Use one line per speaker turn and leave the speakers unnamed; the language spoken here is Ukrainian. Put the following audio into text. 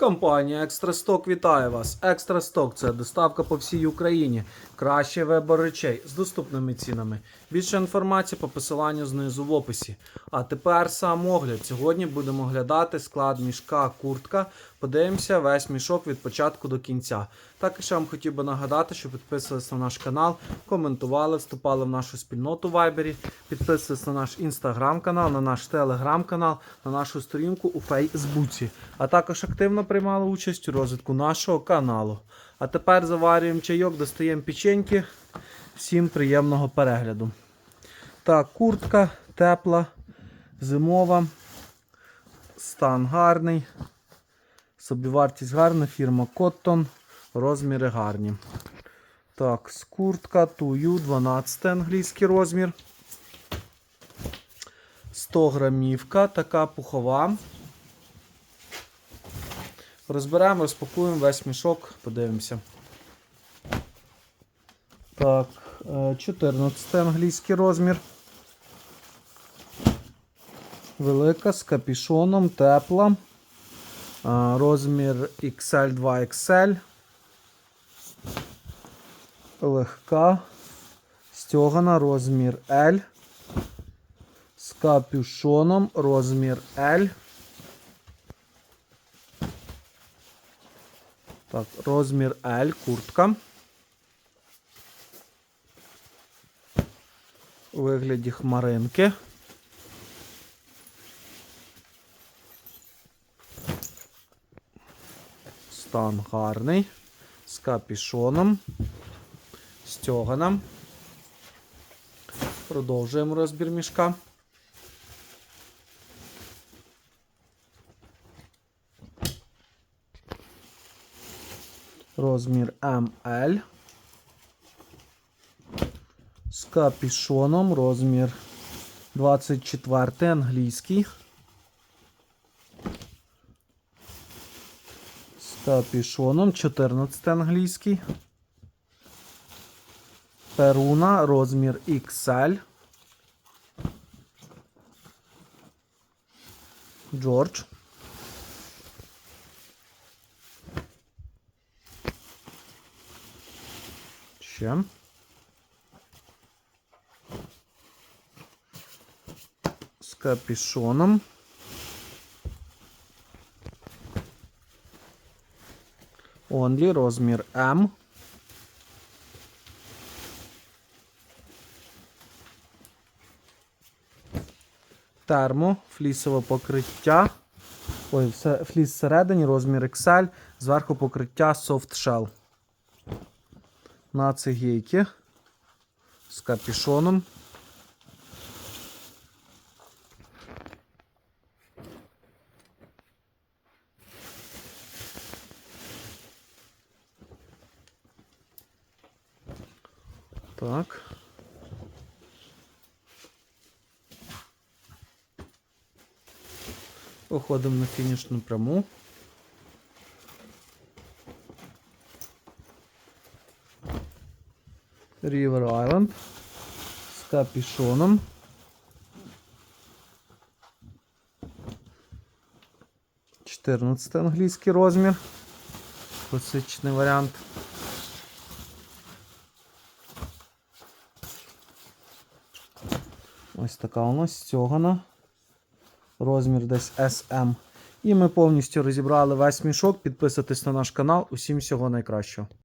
Компанія Екстрасток вітає вас. Екстрасток це доставка по всій Україні. Кращий вибор речей з доступними цінами. Більше інформації по посиланню знизу в описі. А тепер сам огляд. Сьогодні будемо оглядати склад мішка, куртка. Подивимося весь мішок від початку до кінця. Також я вам хотів би нагадати, що підписувалися на наш канал, коментували, вступали в нашу спільноту в Вайбері, підписувалися на наш інстаграм-канал, на наш телеграм-канал, на нашу сторінку у Фейсбуці, а також активно приймали участь у розвитку нашого каналу. А тепер заварюємо чайок, достаємо печеньки. Всім приємного перегляду. Так, куртка тепла, зимова, стан гарний. Собівартість гарна, фірма Cotton, розміри гарні. Так, куртка тую 12 англійський розмір. 100 грамівка, така пухова. Розберемо, розпакуємо весь мішок, подивимося. Так, е, 14 англійський розмір. Велика з капішоном, тепла. Розмір XL 2XL. Легка. Стьогана розмір L. З капюшоном розмір L. Так, розмір L, куртка. У вигляді хмаринки. Стан гарний. З капішоном. Стьоганом. Продовжуємо розбір мішка. Розмір ML. З капішоном розмір 24 англійський. З капішоном 14 англійський. Перуна розмір XL. Джордж. Ще. З капішоном. Онлі розмір М. Термо, флісове покриття. Ой, фліс всередині, розмір XL, зверху покриття Soft Shell. На цигейки з капішоном. Так. Виходимо на фінішну пряму. River Island з капішоном. Чотирнадцятий англійський розмір. Класичний варіант. Ось така у нас стягана. Розмір десь SM. І ми повністю розібрали весь мішок. Підписуйтесь на наш канал. Усім всього найкращого.